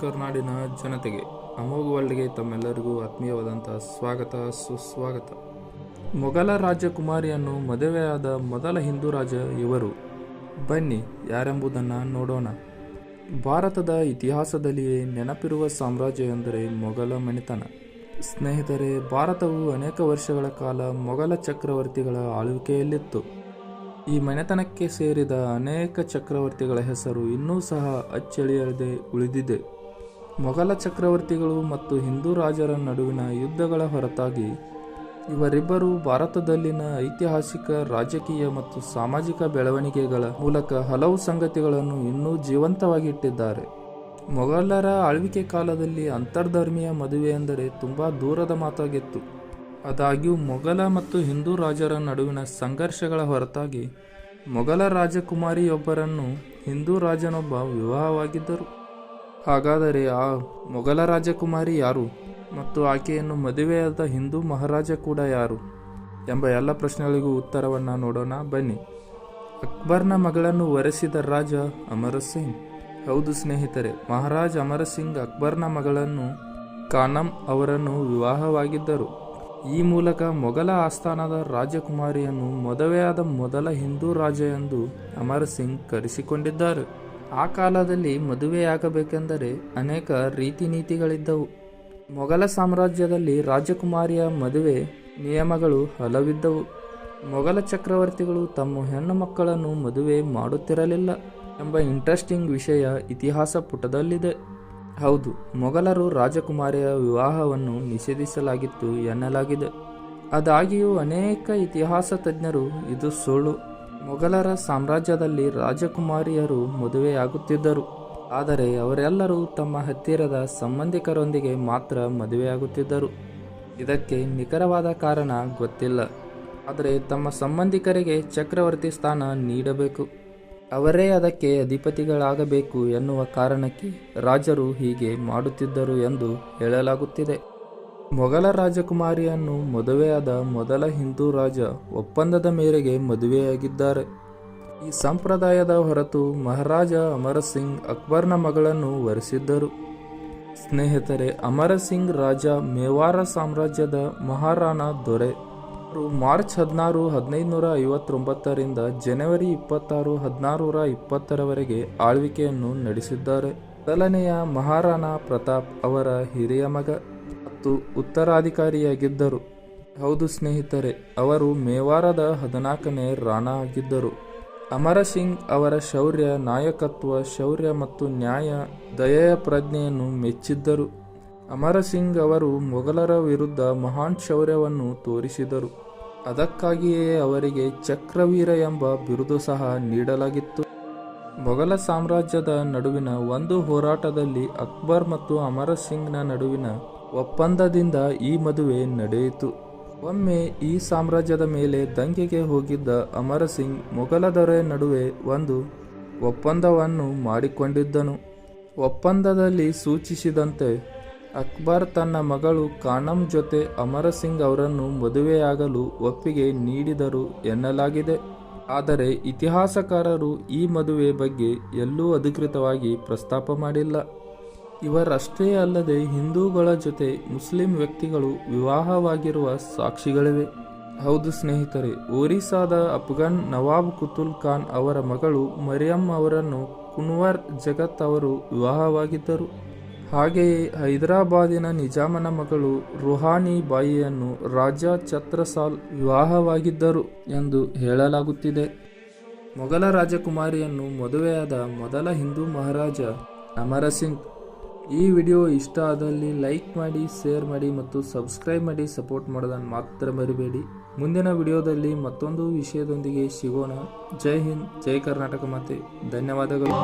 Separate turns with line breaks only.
ಕರ್ನಾಡಿನ ಜನತೆಗೆ. ಅಮೋಘ ವರ್ಲ್ಡ್ಗೆ ತಮ್ಮೆಲ್ಲರಿಗೂ ಆತ್ಮೀಯವಾದಂಥ ಸ್ವಾಗತ, ಸುಸ್ವಾಗತ. ಮೊಘಲ ರಾಜಕುಮಾರಿಯನ್ನು ಮದುವೆಯಾದ ಮೊದಲ ಹಿಂದೂ ರಾಜ ಇವರು. ಬನ್ನಿ, ಯಾರೆಂಬುದನ್ನು ನೋಡೋಣ. ಭಾರತದ ಇತಿಹಾಸದಲ್ಲಿಯೇ ನೆನಪಿರುವ ಸಾಮ್ರಾಜ್ಯ ಎಂದರೆ ಮೊಘಲ ಮಣಿತನ ಸ್ನೇಹಿತರೆ, ಭಾರತವು ಅನೇಕ ವರ್ಷಗಳ ಕಾಲ ಮೊಘಲ ಚಕ್ರವರ್ತಿಗಳ ಆಳ್ವಿಕೆಯಲ್ಲಿತ್ತು. ಈ ಮನೆತನಕ್ಕೆ ಸೇರಿದ ಅನೇಕ ಚಕ್ರವರ್ತಿಗಳ ಹೆಸರು ಇನ್ನೂ ಸಹ ಅಚ್ಚಳಿಯದೆ ಉಳಿದಿದೆ. ಮೊಘಲ ಚಕ್ರವರ್ತಿಗಳು ಮತ್ತು ಹಿಂದೂ ರಾಜರ ನಡುವಿನ ಯುದ್ಧಗಳ ಹೊರತಾಗಿ ಇವರಿಬ್ಬರು ಭಾರತದಲ್ಲಿನ ಐತಿಹಾಸಿಕ, ರಾಜಕೀಯ ಮತ್ತು ಸಾಮಾಜಿಕ ಬೆಳವಣಿಗೆಗಳ ಮೂಲಕ ಹಲವು ಸಂಗತಿಗಳನ್ನು ಇನ್ನೂ ಜೀವಂತವಾಗಿಟ್ಟಿದ್ದಾರೆ. ಮೊಘಲರ ಆಳ್ವಿಕೆ ಕಾಲದಲ್ಲಿ ಅಂತರ್ಧರ್ಮೀಯ ಮದುವೆ ಎಂದರೆ ತುಂಬಾ ದೂರದ ಮಾತಾಗಿತ್ತು. ಆದಾಗ್ಯೂ ಮೊಘಲ ಮತ್ತು ಹಿಂದೂ ರಾಜರ ನಡುವಿನ ಸಂಘರ್ಷಗಳ ಹೊರತಾಗಿ ಮೊಘಲ ರಾಜಕುಮಾರಿಯೊಬ್ಬರನ್ನು ಹಿಂದೂ ರಾಜನೊಬ್ಬ ವಿವಾಹವಾಗಿದ್ದರು. ಹಾಗಾದರೆ ಆ ಮೊಘಲ ರಾಜಕುಮಾರಿ ಯಾರು ಮತ್ತು ಆಕೆಯನ್ನು ಮದುವೆಯಾದ ಹಿಂದೂ ಮಹಾರಾಜ ಕೂಡ ಯಾರು ಎಂಬ ಎಲ್ಲ ಪ್ರಶ್ನೆಗಳಿಗೂ ಉತ್ತರವನ್ನು ನೋಡೋಣ. ಬನ್ನಿ. ಅಕ್ಬರ್ನ ಮಗಳನ್ನು ವರೆಸಿದ ರಾಜ ಅಮರ ಸಿಂಗ್ ಹೌದು ಸ್ನೇಹಿತರೆ, ಮಹಾರಾಜ ಅಮರ ಸಿಂಗ್ ಅಕ್ಬರ್ನ ಮಗಳನ್ನು ಕಾನಂ ಅವರನ್ನು ವಿವಾಹವಾಗಿದ್ದರು. ಈ ಮೂಲಕ ಮೊಘಲ ಆಸ್ಥಾನದ ರಾಜಕುಮಾರಿಯನ್ನು ಮದುವೆಯಾದ ಮೊದಲ ಹಿಂದೂ ರಾಜ ಎಂದು ಅಮರ್ ಸಿಂಗ್ ಕರೆಸಿಕೊಂಡಿದ್ದಾರೆ. ಆ ಕಾಲದಲ್ಲಿ ಮದುವೆಯಾಗಬೇಕೆಂದರೆ ಅನೇಕ ರೀತಿ ನೀತಿಗಳಿದ್ದವು ಮೊಘಲ ಸಾಮ್ರಾಜ್ಯದಲ್ಲಿ ರಾಜಕುಮಾರಿಯ ಮದುವೆ ನಿಯಮಗಳು ಹಲವಿದ್ದವು. ಮೊಘಲ ಚಕ್ರವರ್ತಿಗಳು ತಮ್ಮ ಹೆಣ್ಣು ಮಕ್ಕಳನ್ನು ಮದುವೆ ಮಾಡುತ್ತಿರಲಿಲ್ಲ ಎಂಬ ಇಂಟ್ರೆಸ್ಟಿಂಗ್ ವಿಷಯ ಇತಿಹಾಸ ಪುಟದಲ್ಲಿದೆ. ಹೌದು, ಮೊಘಲರು ರಾಜಕುಮಾರಿಯ ವಿವಾಹವನ್ನು ನಿಷೇಧಿಸಲಾಗಿತ್ತು ಎನ್ನಲಾಗಿದೆ. ಆದಾಗಿಯೂ ಅನೇಕ ಇತಿಹಾಸ ತಜ್ಞರು ಇದು ಸುಳ್ಳು. ಮೊಘಲರ ಸಾಮ್ರಾಜ್ಯದಲ್ಲಿ ರಾಜಕುಮಾರಿಯರು ಮದುವೆಯಾಗುತ್ತಿದ್ದರು. ಆದರೆ ಅವರೆಲ್ಲರೂ ತಮ್ಮ ಹತ್ತಿರದ ಸಂಬಂಧಿಕರೊಂದಿಗೆ ಮಾತ್ರ ಮದುವೆಯಾಗುತ್ತಿದ್ದರು. ಇದಕ್ಕೆ ನಿಖರವಾದ ಕಾರಣ ಗೊತ್ತಿಲ್ಲ. ಆದರೆ ತಮ್ಮ ಸಂಬಂಧಿಕರಿಗೆ ಚಕ್ರವರ್ತಿ ಸ್ಥಾನ ನೀಡಬೇಕು. ಅವರೇ ಅದಕ್ಕೆ ಅಧಿಪತಿಗಳಾಗಬೇಕು ಎನ್ನುವ ಕಾರಣಕ್ಕೆ ರಾಜರು ಹೀಗೆ ಮಾಡುತ್ತಿದ್ದರು ಎಂದು ಹೇಳಲಾಗುತ್ತಿದೆ. ಮೊಘಲ ರಾಜಕುಮಾರಿಯನ್ನು ಮದುವೆಯಾದ ಮೊದಲ ಹಿಂದೂ ರಾಜ ಒಪ್ಪಂದದ ಮೇರೆಗೆ ಮದುವೆಯಾಗಿದ್ದಾರೆ. ಈ ಸಂಪ್ರದಾಯದ ಹೊರತು ಮಹಾರಾಜ ಅಮರ ಸಿಂಗ್ ಅಕ್ಬರ್ನ ಮಗಳನ್ನು ವರೆಸಿದ್ದರು. ಸ್ನೇಹಿತರೆ, ಅಮರ ಸಿಂಗ್ ರಾಜ ಮೇವಾರ ಸಾಮ್ರಾಜ್ಯದ ಮಹಾರಾಣ ದೊರೆ ಮಾರ್ಚ್ ಹದಿನಾರು, ಹದಿನೈದುನೂರ ಐವತ್ತೊಂಬತ್ತರಿಂದ ಜನವರಿ ಇಪ್ಪತ್ತಾರು ಹದಿನಾರೂರ ಇಪ್ಪತ್ತರವರೆಗೆ ಆಳ್ವಿಕೆಯನ್ನು ನಡೆಸಿದ್ದಾರೆ. ಮೊದಲನೆಯ ಮಹಾರಾಣಾ ಪ್ರತಾಪ್ ಅವರ ಹಿರಿಯ ಮಗ ಮತ್ತು ಉತ್ತರಾಧಿಕಾರಿಯಾಗಿದ್ದರು. ಹೌದು ಸ್ನೇಹಿತರೆ, ಅವರು ಮೇವಾರದ ಹದಿನಾಲ್ಕನೇ ರಾಣಾ ಆಗಿದ್ದರು. ಅಮರ ಸಿಂಗ್ ಅವರ ಶೌರ್ಯ, ನಾಯಕತ್ವ, ಶೌರ್ಯ ಮತ್ತು ನ್ಯಾಯ, ದಯೆಯ ಪ್ರಜ್ಞೆಯನ್ನು ಮೆಚ್ಚಿದ್ದರು. ಅಮರ ಸಿಂಗ್ ಅವರು ಮೊಘಲರ ವಿರುದ್ಧ ಮಹಾನ್ ಶೌರ್ಯವನ್ನು ತೋರಿಸಿದರು. ಅದಕ್ಕಾಗಿಯೇ ಅವರಿಗೆ ಚಕ್ರವೀರ ಎಂಬ ಬಿರುದು ಸಹ ನೀಡಲಾಗಿತ್ತು. ಮೊಘಲ ಸಾಮ್ರಾಜ್ಯದ ನಡುವಿನ ಒಂದು ಹೋರಾಟದಲ್ಲಿ ಅಕ್ಬರ್ ಮತ್ತು ಅಮರ ಸಿಂಗ್ನ ನಡುವಿನ ಒಪ್ಪಂದದಿಂದ ಈ ಮದುವೆ ನಡೆಯಿತು. ಒಮ್ಮೆ ಈ ಸಾಮ್ರಾಜ್ಯದ ಮೇಲೆ ದಂಗೆಗೆ ಹೋಗಿದ್ದ ಅಮರ ಸಿಂಗ್ ಮೊಘಲ ದೊರೆ ನಡುವೆ ಒಂದು ಒಪ್ಪಂದವನ್ನು ಮಾಡಿಕೊಂಡಿದ್ದನು. ಒಪ್ಪಂದದಲ್ಲಿ ಸೂಚಿಸಿದಂತೆ ಅಕ್ಬರ್ ತನ್ನ ಮಗಳು ಕಾನಂ ಜೊತೆ ಅಮರ ಸಿಂಗ್ ಅವರನ್ನು ಮದುವೆಯಾಗಲು ಒಪ್ಪಿಗೆ ನೀಡಿದರು ಎನ್ನಲಾಗಿದೆ. ಆದರೆ ಇತಿಹಾಸಕಾರರು ಈ ಮದುವೆ ಬಗ್ಗೆ ಎಲ್ಲೂ ಅಧಿಕೃತವಾಗಿ ಪ್ರಸ್ತಾಪ ಮಾಡಿಲ್ಲ. ಇವರಷ್ಟೇ ಅಲ್ಲದೆ ಹಿಂದೂಗಳ ಜೊತೆ ಮುಸ್ಲಿಂ ವ್ಯಕ್ತಿಗಳು ವಿವಾಹವಾಗಿರುವ ಸಾಕ್ಷಿಗಳಿವೆ. ಹೌದು ಸ್ನೇಹಿತರೆ, ಒರಿಸ್ಸಾದ ಅಫ್ಘಾನ್ ನವಾಬ್ ಕುತುಲ್ ಖಾನ್ ಅವರ ಮಗಳು ಮರಿಯಂ ಅವರನ್ನು ಕುನ್ವರ್ ಜಗತ್ ಅವರು ವಿವಾಹವಾಗಿದ್ದರು. ಹಾಗೆಯೇ ಹೈದರಾಬಾದಿನ ನಿಜಾಮನ ಮಗಳು ರುಹಾನಿ ಬಾಯಿಯನ್ನು ರಾಜ ಛತ್ರಸಾಲ್ ವಿವಾಹವಾಗಿದ್ದರು ಎಂದು ಹೇಳಲಾಗುತ್ತಿದೆ. ಮೊಘಲ ರಾಜಕುಮಾರಿಯನ್ನು ಮದುವೆಯಾದ ಮೊದಲ ಹಿಂದೂ ಮಹಾರಾಜ ಅಮರ ಸಿಂಗ್. ಈ ವಿಡಿಯೋ ಇಷ್ಟ ಆದಲ್ಲಿ ಲೈಕ್ ಮಾಡಿ, ಶೇರ್ ಮಾಡಿ ಮತ್ತು ಸಬ್ಸ್ಕ್ರೈಬ್ ಮಾಡಿ ಸಪೋರ್ಟ್ ಮಾಡೋದನ್ನು ಮಾತ್ರ ಮರಿಬೇಡಿ. ಮುಂದಿನ ವಿಡಿಯೋದಲ್ಲಿ ಮತ್ತೊಂದು ವಿಷಯದೊಂದಿಗೆ ಸಿಗೋಣ. ಜೈ ಹಿಂದ್, ಜೈ ಕರ್ನಾಟಕ ಮಾತೆ. ಧನ್ಯವಾದಗಳು.